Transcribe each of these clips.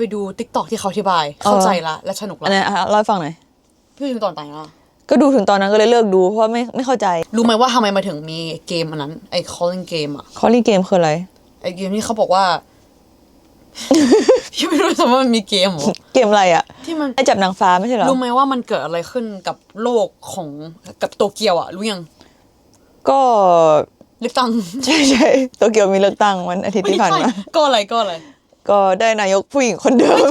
ไปดูติ๊กต็อกที่เขาอธิบาย เข้าใจละและสนุกอัละนนี้อะเล่าให้ฟังหน่อย พี่ถึงตอนไหนละก็ดูถึงตอนนั้นก็เลยเลิกดูเพราะว่าไม่ไม่เข้าใจ รู้ไหมว่าทำไมมาถึงมีเกมอันนั้นไอ้ calling game อะคอลลี่เกมคืออะไร ไอ้เกมที่เขาบอกว่า พี่ไม่รู้สมว่ามันมีเกมเหรอเกมอะไรอะที่มัน ไอจับนางฟ้าไม่ใช่เหรอ รู้ไหมว่ามันเกิดอะไรขึ้นกับโลกของกับโตเกียวอะรู้ยังก็ เลือกตั้ง ใช่ใช่โตเกียวมีเลือกตั้งวันอาทิตย์ที่ผ่านมา ก็อะไรก็อะไร ก็ได้นายกผู้หญิงคนเดิม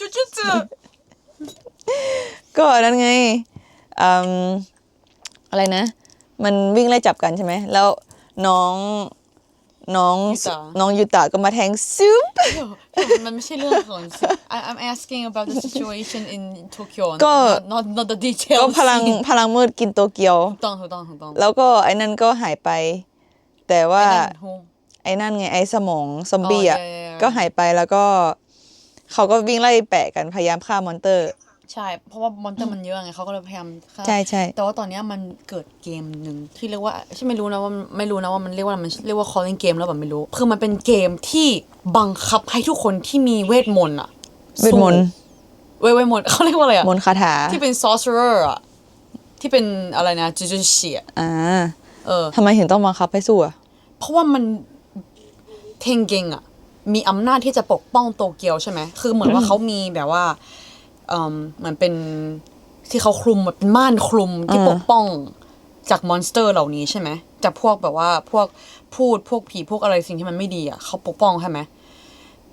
จุดจุดจุดก็อันนั้นไงอืมอะไรนะ มันวิ่งไล่จับกันใช่ไหม แล้วน้องน้องน้องยูตะก็มาแทงซุป มันไม่ใช่เรื่องของ I- I'm asking about the situation in Tokyo ก็ not not the details ก็พลังพลังมืดกินโตเกียว ถูกต้องถูกต้องถูกต้องแล้วก็ไอ้นั่นก็หายไป แต่ว่า ไอ้นั่นโห ไอ้นั่นไงไอ้สมองซอมบี้อะอ๋อ yeah, yeah, yeah. ก็หายไปแล้วก็เขาก็วิ่งไล่แปะกันพยายามฆ่ามอนเตอร์ ใช่ เพราะว่ามอนเตอร์มันเยอะไงเขาก็เลยพยายามฆ่า ใช่ใช่แต่ว่าตอนเนี้ยมันเกิดเกมหนึ่งที่เรียกว่าใช่ไม่รู้นะว่าไม่รู้นะว่ามันเรียกว่าอะไรมันเรียกว่า calling game แล้วแบบไม่รู้ คือมันเป็นเกมที่บังคับให้ทุกคนที่มีเวทมนต์อะเวทมนต์เวทเวทมนต์เขาเรียกว่าอะไรอะมนต์คาถาที่เป็น sorcerer อะที่เป็นอะไรนะจูจูเฉียอ่าเออ ทำไมถึงต้องบังคับให้สู้อะเพราะว่ามัน เทงเกงอะมีอำนาจที่จะปกป้องโตเกียวใช่ไหมคือเหมือนว่าเขามีแบบว่าเอมเหมือนเป็นที่เขาคลุมแบบเป็นม่านคลุมที่อ่าปกป้องจากมอนสเตอร์เหล่านี้ใช่ไหมจากพวกแบบว่าพวกพูดพวกผีพวกอะไรสิ่งที่มันไม่ดีอะเขาปกป้องใช่ไหม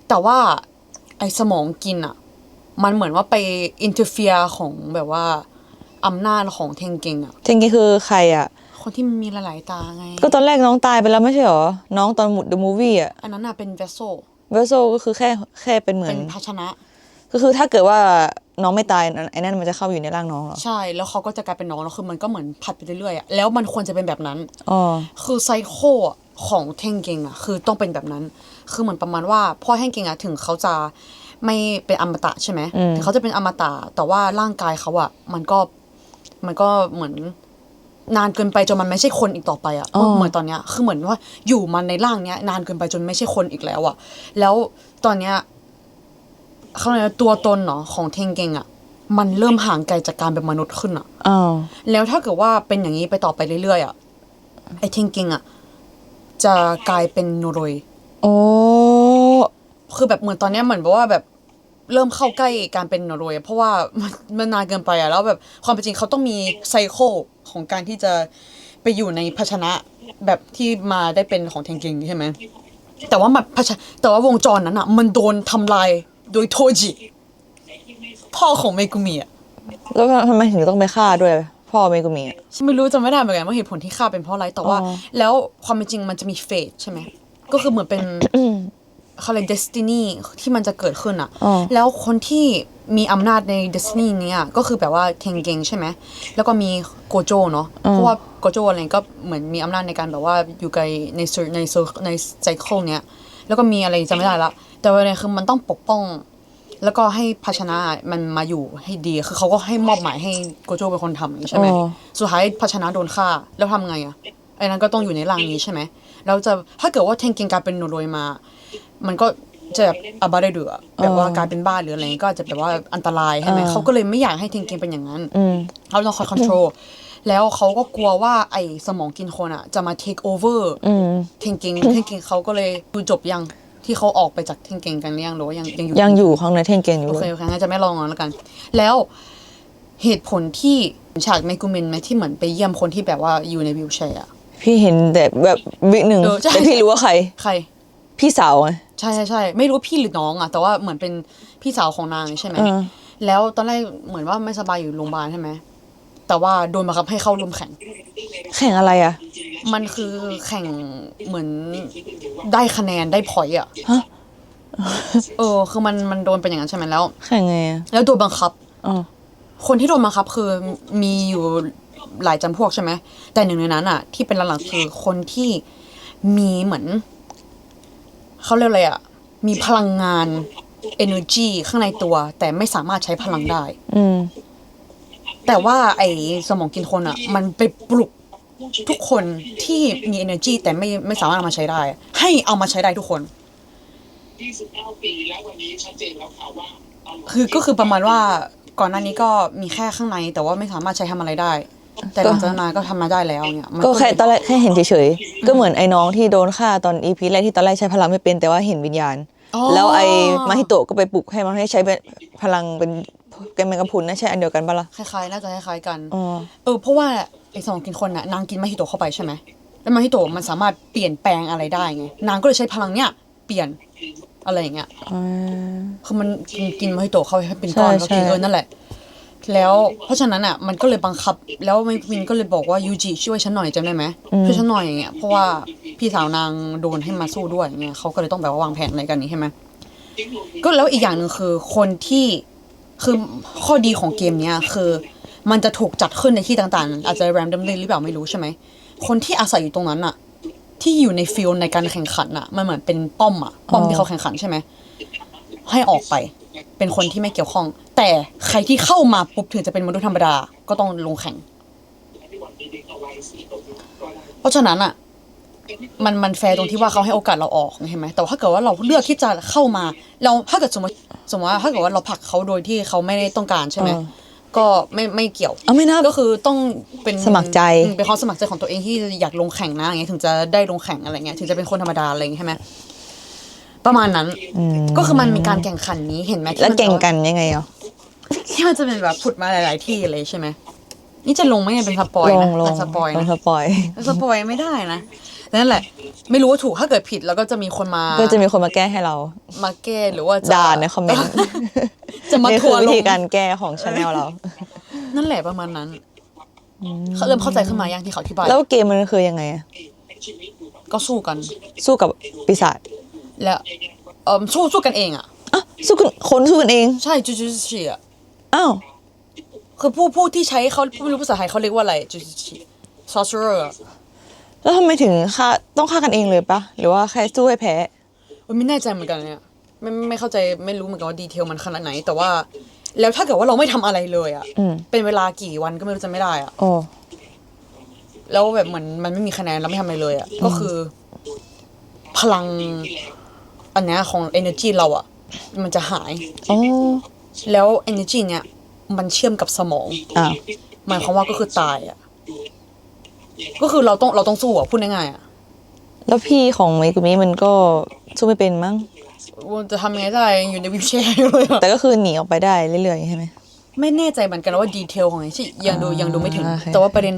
แต่ว่าไอ้สมองกินอะมันเหมือนว่าไปอินเตอร์เฟียของแบบว่าอำนาจของเทงเกงอะจริงๆคือใครอะ คนที่มีหลายๆตาไง ก็ตอนแรกน้องตายไปแล้วไม่ใช่หรอ น้องตอนหมุด The Movie อะ อันนั้นน่ะเป็นเวสโซเวโซก็คือแค่แค่เป็นเหมือเป็นนภาชนะ ก็คือถ้าเกิดว่าน้องไม่ตายไอ้นั่นมันจะเข้าไปอยู่ในร่างน้องเหรอ ใช่ แล้วเขาก็จะกลายเป็นน้องแล้วคือมันก็เหมือนผัดไปเรื่อยๆอะแล้วมันควรจะเป็นแบบนั้น อ๋อ คือไซโคอะของเทงเกงอะคือต้องเป็นแบบนั้น คือเหมือนประมาณว่าพ่อเทงเกงอะถึงเขาจะไม่เป็นอมตะใช่ไหมอืม ถึงเขาจะเป็นอมตะแต่ว่าร่างกายเขาอะมันก็มันก็เหมือน นานเกินไปจนมันไม่ใช่คนอีกต่อไปอะเหมือนตอนเนี้ยคือเหมือนว่าอยู่มันในร่างเนี้ย นานเกินไปจนไม่ใช่คนอีกแล้วอะแล้วตอนเนี้ยเขาเรียกว่าตัวตนเนาะของเทงเกงอะมันเริ่มห่างไกลจากการเป็นมนุษย์ขึ้นอะ อ้าว แล้วถ้าเกิดว่าเป็นอย่างนี้ไปต่อไปเรื่อยๆอะไอ้ทิงกิงอะจะกลายเป็นโนโรย โอ้ คือแบบเหมือนตอนเนี้ยเหมือนแบบว่าแบบ เริ่มเข้าใกล้การเป็นโนโรยอะเพราะว่ามันมันนานเกินไปอะแล้วแบบความเป็นจริงเขาต้องมีไซโคของการที่จะไปอยู่ในภาชนะแบบที่มาได้เป็นของเทงกิงใช่ไหมแต่ว่ามันภาชนะแต่ว่าวงจรนั้นอะมันโดนทำลายโดยโทจิพ่อของเมกุมิอะแล้วทำไมถึงต้องไปฆ่าด้วย พ่อเมกุมิอะฉันไม่รู้จะไม่ได้เหมือนกันว่าเหตุผลที่ฆ่าเป็นเพราะอะไรแต่ว่าอ๋อแล้วความเป็นจริงมันจะมีเฟทใช่ไหมก็คือเหมือนเป็น เขาเรียกเดสตินีที่มันจะเกิดขึ้นอะอ๋อ แล้วคนที่มีอำนาจในเดสตินีนี้ยก็คือแบบว่าเทงเกงใช่ไหม แล้วก็มีโกโจเนาะเพราะว่าโกโจอะไรก็เหมือนมีอำนาจในการแบบว่าอยู่ในในในในในไซเคิลเนี้ย แล้วก็มีอะไรจำไม่ได้ละ แต่ว่าเนี่ยคือมันต้องปกป้อง แล้วก็ให้ภาชนะมันมาอยู่ให้ดี คือเขาก็ให้มอบหมายให้โกโจเป็นคนทำใช่ไหม อ๋อ สุดท้ายภาชนะโดนฆ่าแล้วทำไงอะไอ้นั้นก็ต้องอยู่ในร่างนี้ใช่ไหมแล้วจะถ้าเกิดว่าเทงเกงกลายเป็นโนโรยมา มันก็จะแบบอาบาได้เดือแบบว่ากลายเป็นบ้าหรืออะไรก็อาจจะแบบว่าอันตรายใช่ไหมอ่าเขาก็เลยไม่อยากให้เทงเกงเป็นอย่างนั้นอืมเขาต้องคอยคอนโทรลแล้วเขาก็กลัวว่าไอ้สมองกินคนอะจะมาเทคโอเวอร์อืมเทงเกงเทงเกงเขาก็เลยดูจบยังที่เขาออกไปจากเทงเกงกันหรือยังหรือว่ายังยังอยู่ยังอยู่ข้างในเทนเกนอยู่โอเลเคยโอเคงั้นจะไม่ลองอะแล้วกัน แล้วเหตุผลที่ฉากเมกุเมนไหมที่เหมือนไปเยี่ยมคนที่แบบว่าอยู่ในวิวแชร์อะพี่เห็นแต่แบบวิหนึ่งเออใช่แต่พี่รู้ว่าใครใคร พี่สาวไง ใช่ใช่ใช่ไม่รู้พี่หรือน้องอะแต่ว่าเหมือนเป็นพี่สาวของนางใช่ไหมเออ แล้วตอนแรกเหมือนว่าไม่สบายอยู่โรงพยาบาลใช่ไหมแต่ว่าโดนบังคับให้เข้าร่วมแข่ง แข่งอะไรอะ มันคือแข่งเหมือนได้คะแนนได้พอยต์อะฮะ เออ คือมันมันโดนเป็นอย่างนั้นใช่ไหมแล้ว แข่งไงอะแล้วโดนบังคับ อ๋อคนที่โดนบังคับคือมีอยู่หลายจำพวกใช่ไหมแต่หนึ่งในนั้นอะ ที่เป็นหลังๆคือคนที่มีเหมือน เขาเรียกอะไรอะมีพลังงาน energy ข้างในตัว แต่ไม่สามารถใช้พลังได้ อืม แต่ว่าไอ้สมองกินคนอะมันไปปลุกทุกคนที่มี energy แต่ไม่ไม่สามารถเอามาใช้ได้ ให้เอามาใช้ได้ทุกคน 29 ปีแล้ววันนี้ชัดเจนแล้วค่ะว่าตลด คือก็คือประมาณว่าก่อนหน้านี้ก็มีแค่ข้างใน แต่ว่าไม่สามารถใช้ทำอะไรได้ แต่หลังจากนั้นมาก็ทำมาได้แล้วเนี่ยมันก็แค่เลยตอนแรกแค่เห็นเฉยๆ ก็เหมือนไอ้น้องที่โดนฆ่าตอนอีพีแรกที่ตอนแรกใช้พลังไม่เป็นแต่ว่าเห็นวิญญาณ อ๋อ แล้วไอ้มาฮิโตะก็ไปปลุกให้มันให้ใช้เป็นพลังเป็นแกนแมงกะพรุนนะใช่อันเดียวกันปะล่ะคล้ายๆน่าจะคล้ายๆกัน อ๋อ เออเพราะว่าไอ้สองกินคนน่ะนางกินมาฮิโตะเข้าไปใช่ไหมแล้วมาฮิโตะมันสามารถเปลี่ยนแปลงอะไรได้ไงนางก็เลยใช้พลังเนี้ยเปลี่ยนอะไรอย่างเงี้ยอ่าคือมันกินกินมาฮิโตะเข้าไปให้เป็นก้อนใช่ก็ใช่กินเออนั่นแหละ แล้วเพราะฉะนั้นอะมันก็เลยบังคับ แล้วไม่วินก็เลยบอกว่ายูจิช่วยฉันหน่อยจำได้ไหมช่วยฉันหน่อยอย่างเงี้ยเพราะว่าพี่สาวนางโดนให้มาสู้ด้วยอย่างเงี้ยเขาก็เลยต้องแบบว่าวางแผนอะไรกันนี้ใช่ไหมก็แล้วอีกอย่างหนึ่งคือคนที่คือข้อดีของเกมเนี้ยคือมันจะถูกจัดขึ้นในที่ต่างๆ อาจจะ randomly หรือเปล่าไม่รู้ใช่ไหม คนที่อาศัยอยู่ตรงนั้นอะ ที่อยู่ในฟิลในการแข่งขันอะ มันเหมือนเป็นป้อมอะป้อมที่เขาแข่งขันใช่ไหมให้ออกไป เป็นคนที่ไม่เกี่ยวข้อง แต่ใครที่เข้ามาปุ๊บถึงจะเป็นมนุษย์ธรรมดาก็ต้องลงแข่ง เพราะฉะนั้นอะมันมันแฟร์ตรงที่ว่าเขาให้โอกาสเราออกใช่ไหมแต่ว่าถ้าเกิดว่าเราเลือกที่จะเข้ามา เราถ้าเกิดสมมติสมมติว่าถ้าเกิดว่าเราผลักเขาโดยที่เขาไม่ได้ต้องการใช่ไหมอ่าก็ไม่ไม่เกี่ยวเอาไม่นับก็คือต้องเป็นสมัครใจอืมเป็นความสมัครใจของตัวเองที่อยากลงแข่งนะอย่างเงี้ยถึงจะได้ลงแข่งอะไรเงี้ยถึงจะเป็นคนธรรมดาอะไรอย่างเงี้ยใช่ไหม ประมาณนั้นก็คือมันมีการแข่งขันนี้เห็นไหมที่แล้วมันเก่งกันยังไงอะที่มันจะเป็นแบบผุดมาหลาย ๆ ที่เลยใช่ไหมนี่จะลงไหมเนี่ยเป็นสปอยลนะงลงเป็นสปอยลงนะสปอยเป็นสปอยไม่ได้นะนั่นแหละ ไม่รู้ว่าถูกถ้าเกิดผิดแล้วก็จะมีคนมาก็จะมีคนมาแก้ให้เรา มาแก้หรือว่าจะด่าในคอมเมนต์ จะมานี่ทัคือวร์วิลธีงการแก้ของชาแนลเรา นั่นแหละประมาณนั้นเขาเริ่มเข้าใจขึ้นมายังที่เขาอธิบายแล้วเกมมันคือยังไงอะก็สู้กัน สู้กับปีศาจ แล้วเออสู้สู้กันเองอะอะสู้กันคนสู้กันเอง ใช่จูจูชิอะอ้าวคือผู้ผู้ที่ใช้เขาไม่รู้ภาษาไทยเขาเรียกว่าอะไรจูจูชิ sorcerer อะแล้วทำไมถึงฆ่าต้องฆ่ากันเองเลยปะหรือว่าแค่สู้ให้แพ้โอ๊ยไม่แน่ใจเหมือนกันเนี่ยไม่ไม่ไม่เข้าใจไม่รู้เหมือนกันว่าดีเทลมันขนาดไหน แต่ว่า แล้วถ้าเกิดว่าเราไม่ทำอะไรเลยอะอืมเป็นเวลากี่วันก็ไม่รู้จะไม่ได้อะโอ้แล้วแบบเหมือนมันไม่มีคะแนนเราไม่ทำอะไรเลยอะก็คือ พลัง อันเนี้ยของ energy เราอะมันจะหายโอ้แล้ว energy เนี่ยมันเชื่อมกับสมองอ้าวหมายความว่าก็คือตายอะก็คือเราต้องเราต้องสู้อะพูดง่ายๆอะแล้วพี่ของเมกุมิมันก็สู้ไม่เป็นมั้ง ว่าจะทำยังไงได้อยู่ในวิวแชร์อยู่เลยอะแต่ก็คือหนีออกไปได้เรื่อยๆใช่ไหม ไม่แน่ใจเหมือนกันว่าดีเทลของไอ้ที่ยังดูยังดูไม่ถึง อ่าโอเค แต่ว่าประเด็น